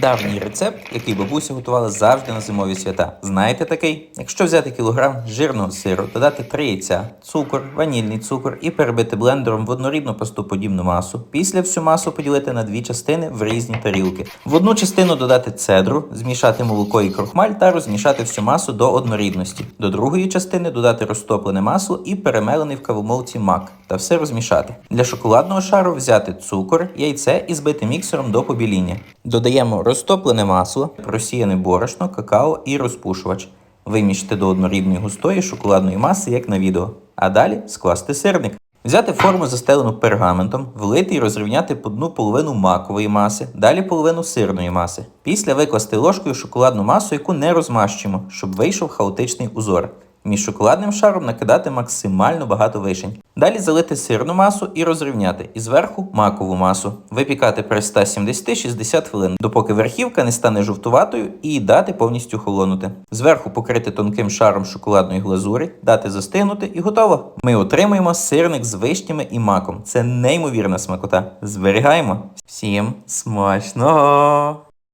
Давній рецепт, який бабуся готувала завжди на зимові свята. Знаєте такий? Якщо взяти кілограм жирного сиру, додати 3 яйця, цукор, ванільний цукор і перебити блендером в однорідну пастоподібну масу. Після всю масу поділити на дві частини в різні тарілки. В одну частину додати цедру, змішати молоко і крохмаль та розмішати всю масу до однорідності. До другої частини додати розтоплене масло і перемелений в кавомолці мак та все розмішати. Для шоколадного шару взяти цукор, яйце і збити міксером до побіління. Додаємо розтоплене масло, просіяне борошно, какао і розпушувач. Вимішати до однорідної густої шоколадної маси, як на відео. А далі скласти сирник. Взяти форму, застелену пергаментом, влити і розрівняти по дну половину макової маси, далі половину сирної маси. Після викласти ложкою шоколадну масу, яку не розмащуємо, щоб вийшов хаотичний узор. Між шоколадним шаром накидати максимально багато вишень. Далі залити сирну масу і розрівняти. І зверху макову масу. Випікати при 170-60 хвилин, допоки верхівка не стане жовтуватою і дати повністю холонути. Зверху покрити тонким шаром шоколадної глазурі, дати застигнути і готово. Ми отримуємо сирник з вишнями і маком. Це неймовірна смакота. Зберігаємо. Всім смачного!